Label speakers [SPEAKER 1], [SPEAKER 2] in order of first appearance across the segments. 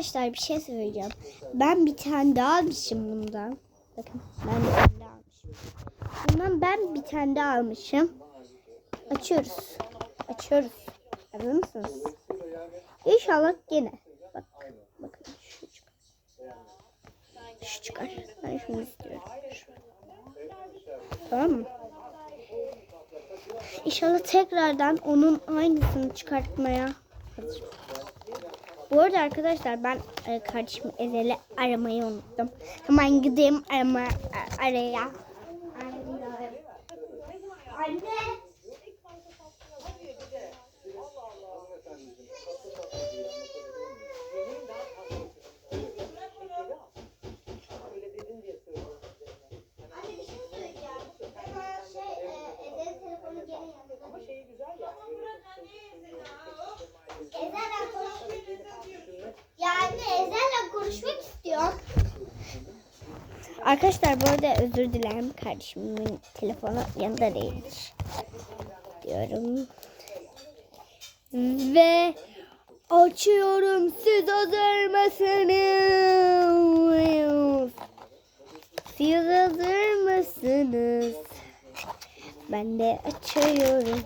[SPEAKER 1] Arkadaşlar bir şey söyleyeceğim. Ben bir tane daha almışım bundan. Bakın ben bir tane daha almışım. Bundan ben bir tane daha almışım. Açıyoruz. Açıyoruz. Hazır mısınız? İnşallah gene. Bak, bakın şu çıkar. Şu çıkar. Ben şunu istiyorum. Tamam mı? İnşallah tekrardan onun aynısını çıkartmaya hazır. Bu arada arkadaşlar ben e, kardeşim Ezel'i aramayı unuttum. Hemen gideyim arama, a- araya. Arkadaşlar bu arada özür dilerim. Kardeşimin telefonu yanında değildir. Diyorum. Ve açıyorum. Siz hazır mısınız? Siz hazır mısınız? Ben de açıyorum.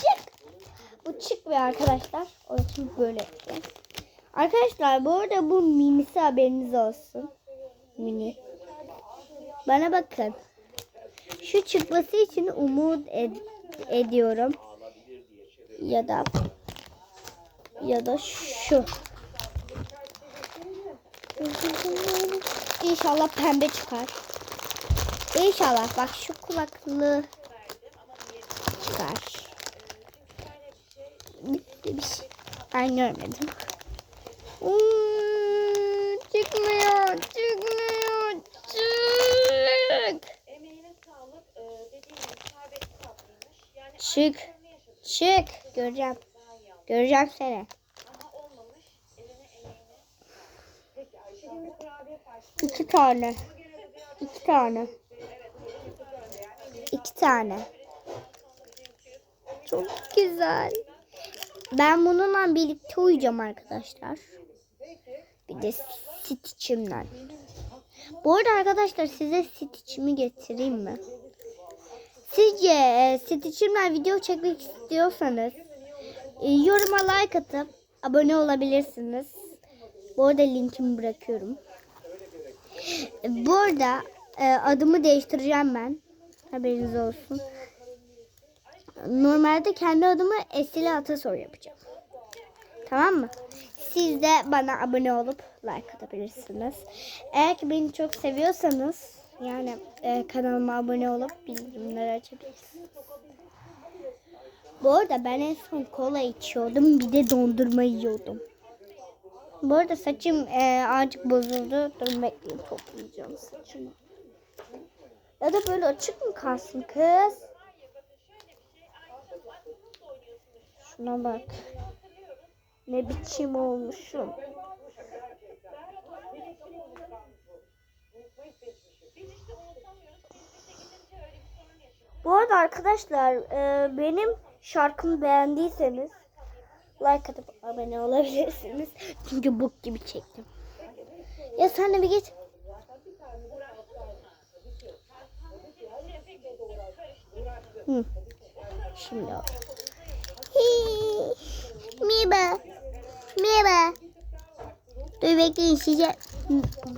[SPEAKER 1] Çık. Bu çıkmıyor arkadaşlar. İçin böyle. Arkadaşlar bu arada bu minisi haberiniz olsun. Mini. Bana bakın. Şu çıkması için umut ed- ediyorum. Ya da ya da şu. İnşallah pembe çıkar. İnşallah bak şu kulaklığı çıkar. Bir şey. Ben görmedim. Uuu, çıkmıyor, çıkmıyor, çık.
[SPEAKER 2] Emeğine sağlık. Dediğim gibi şerbetli tatlıymış. Yani
[SPEAKER 1] Çık, çık. Göreceğim. Göreceğim seni. İki tane. İki tane. İki tane. Çok güzel. Ben bununla birlikte uyuyacağım arkadaşlar. Bir de Stitch'imden. Bu arada arkadaşlar size Stitch'imi getireyim mi? Sizce e, Stitch'imden video çekmek istiyorsanız e, yoruma like atıp abone olabilirsiniz. Bu arada linkimi bırakıyorum. E, Bu arada e, adımı değiştireceğim ben. Haberiniz olsun. Normalde kendi adımı Esile Atasoy yapacağım. Tamam mı? Siz de bana abone olup like atabilirsiniz. Eğer ki beni çok seviyorsanız yani e, kanalıma abone olup bildirimleri açabilirsiniz. Bu arada ben en son kola içiyordum. Bir de dondurma yiyordum. Bu arada saçım e, azıcık bozuldu. Dur bekleyin toplayacağım saçımı. Ya da böyle açık mı kalsın kız? Şuna bak. Ne biçim olmuşum. Bu arada arkadaşlar e, benim şarkımı beğendiyseniz like atıp abone olabilirsiniz. Çünkü bok gibi çektim. Ya sen de bir git. Hı. Şimdi oldu. Hii. Merhaba. Dur bekleyin size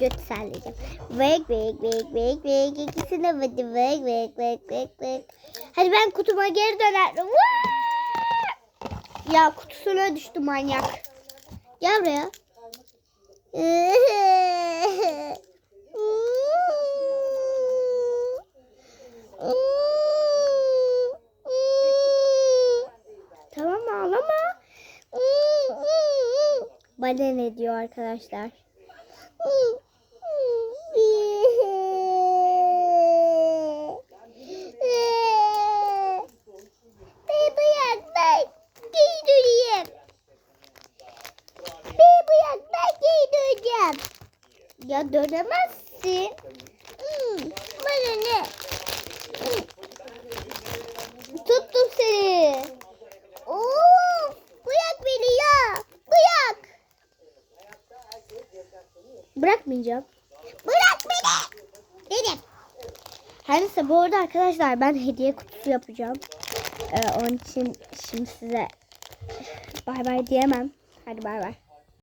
[SPEAKER 1] göt sallayacağım. Vek vek vek vek vek ikisine vıdı vek vek vek vek vek. Hadi ben kutuma geri dönerim. Ya kutusuna düştü manyak. Gel buraya. Tamam ağlama. Bana ne diyor arkadaşlar? Bir bırak ben giydüreyim. Bir bırak ben giydireceğim. Ya dönemezsin. Hmm, bana ne? Hmm. Tuttum seni. Oo, bırak beni ya. Bırakmayacağım. Bırak beni. Dedim. Her neyse bu arada arkadaşlar ben hediye kutusu yapacağım. Ee, onun için şimdi size bay bay diyemem. Hadi bay bay.